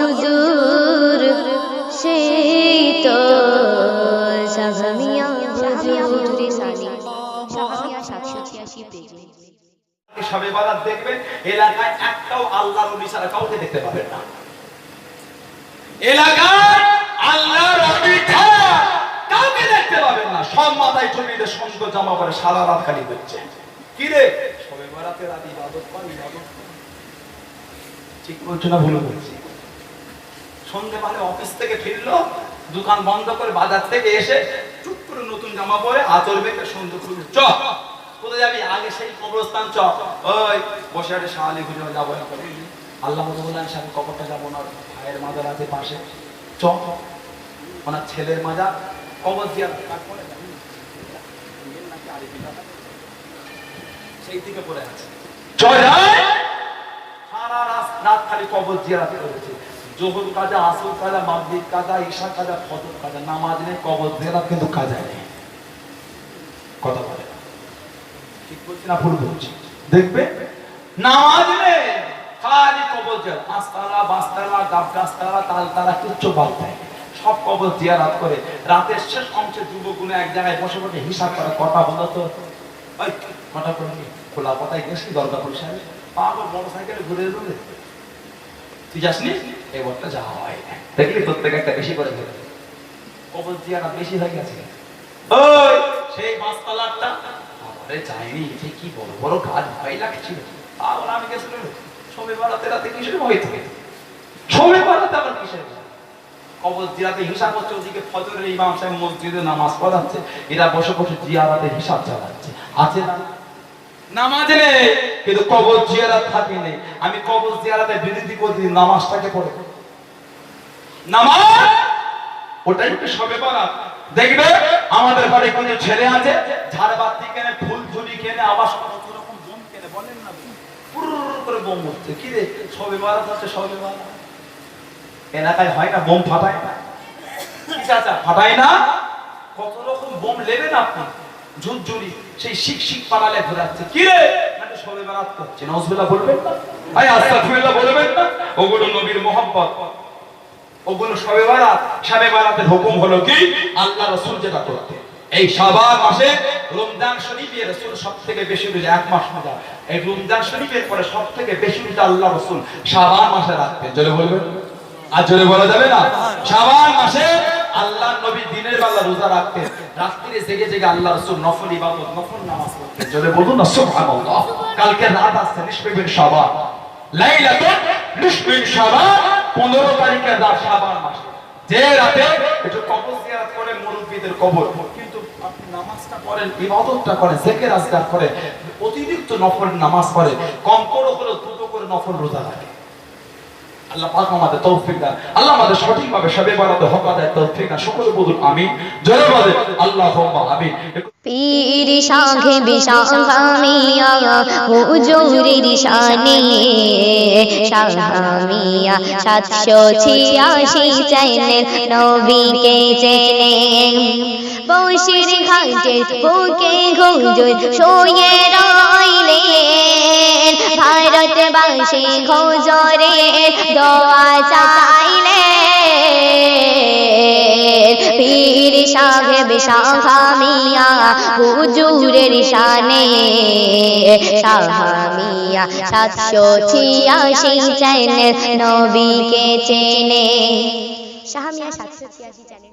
হুজুর শীত সাজামিয়া হুজুর সানি সাহাবিয়া সাতশো ছিয়াশি পেজে দেখবেন এলাকায় একটাও আল্লাহর নবী ছাড়া কাউকে দেখতে পাবেন না। এলাকায় আল্লাহর নবী ছাড়া কাউকে দেখতে পাবেন না। সব মাথায় চুপিতে সুন্দর জামা পরে সারা রাত খালি হচ্ছে। কি রে? সবে বারাতে রাত ইবাদত কর ইবাদত কর। ঠিক বলছো না ভুল বলছি সন্ধে মানে অফিস থেকে ফিরলো, দোকান বন্ধ করে বাজার থেকে এসে চুপ করে নতুন জামা পরে আচর বেঁকে সুন্দর করে চ, কোথায় যাবি? আগে সেই কবরস্থান চ। ওই, বসে যাব না আল্লাহ বললেন স্বামী কবরটা যাব না ভাইয়ের আছে পাশে। চ, ওনার ছেলের মাজার, কবর তারপরে? সেই দিকে পড়ে আছে। খালি কবর জিয়ারত করেছে। জোহর কাজা, আসর কাজা, মাগরিব কাজা, ঈশা কাজা, ফজর কাজা, নামাজ নেই, কবর জিয়ারত কিন্তু কাজা নেই। কথা বলে। ঠিক বলছি না ভুল বলছি? দেখবে? নামাজ নেই, খালি কবর জিয়ারত। বাদ দেয় সব কবর করে রাতের শেষ অংশে এক জায়গায় বসে বসে হিসাব করে কটা বলো তো। করে খোলা কথায় গেছি দরগা পয়সা পাগল মোটর সাইকেলে ঘুরে ঘুরে তুই যাসনি যাওয়া হয়। দেখলি তোর থেকে একটা বেশি করে ফেলে কবর জিয়ারা বেশি হয়ে গেছে। ওই! সেই পাঁচতলাটা আরে যাইনি যে কি বড় বড় ভয় লাগছিল। পাগল আমি গেছিলাম সবে রাতে কিসের ভয় থাকে সবে আবার কিসের কবর জিয়াতে হিসাব হচ্ছে ওদিকে ফজরের ইমাম সাহেব মসজিদে নামাজ পড়াচ্ছে এরা বসে বসে জিয়ারাতে হিসাব চালাচ্ছে। আছে না? নামাজ থাকে নেই আমি নামাজটাকে নামাজ? ওটাই হচ্ছে আমাদের ঘরে কিছু ছেলে আছে ঝাড়বাতি কেনে, ফুল কেনে, আবার কত রকম বোম কেনে, বলেন না করে বোম উঠছে। কি রে, সবে বরাত হচ্ছে, সবে বরাত। এলাকায় হয় না বোম ফাটায়? না ফাটায় না? কত রকম বোম নেবেন আপনি? ঝুরঝুরি। সেই শিখ শিখ পালালে ঘোরাচ্ছে। কি রে? সবে বেড়াত করছে? নজবেলা বলবেন না? বলবেন না? ওগুলো নবীর ওগুলো সবে সবে হুকুম হলো কি? আল্লাহ যেটা করতে এই শাবান মাসে রমজান বেশি রোজা এক মাস রোজা এই রমজান শরীফের পরে সবথেকে বেশি রোজা আল্লাহ রাসূল শাবান মাসে রাখতেন জোরে বলবেন? আর জোরে বলা যাবে না? শাবান মাসে আল্লাহ নবী দিনের বেলা রোজা রাখতেন। রাত্রিরে জেগে জেগে আল্লাহ রাসূল নফল ইবাদত নফল নামাজ পড়তেন। জোরে বলুন না সুবহানাল্লাহ। কালকে রাত আসছে নিষ্পিবিন শাবান। লাইলাতুন শাবান 15 তারিখে রাত শাবান মাসে। যে রাতে একটু কবর জিয়ারত করে মুরব্বিদের কবর। কিন্তু আপনি নামাজটা পড়েন ইবাদতটা করেন জিকির আজকার করেন অতিরিক্ত নফল নামাজ পড়ে কম করে হলো দুটো করে নফল রোজা রাখে আল্লাহ পাক আমাদের তৌফিক দান। আল্লাহ আমাদের সঠিকভাবে সবে বাড়াতে হক আদায় তৌফিক দান। সকলে বলুন আমি জয় বলে আল্লাহুম্মা আমিন। পীর সাঘে বিশাখামিয়া হুজুরির শানে শাহামিয়া সাতশো ছিয়াশি চ্যানেল নবীকে চেনে বসির ঘাটে বুকে হুজুর শোয়ে ভারতবাসী দোয়া চাইলেন পীর সাহেব শাহামিয়া হুজুরের শানে সাহামিয়া সাতশো ছিয়াশি চ্যানেল নবীকে চেনে। সাহামিয়া সাতশো ছিয়াশি চ্যানেলটি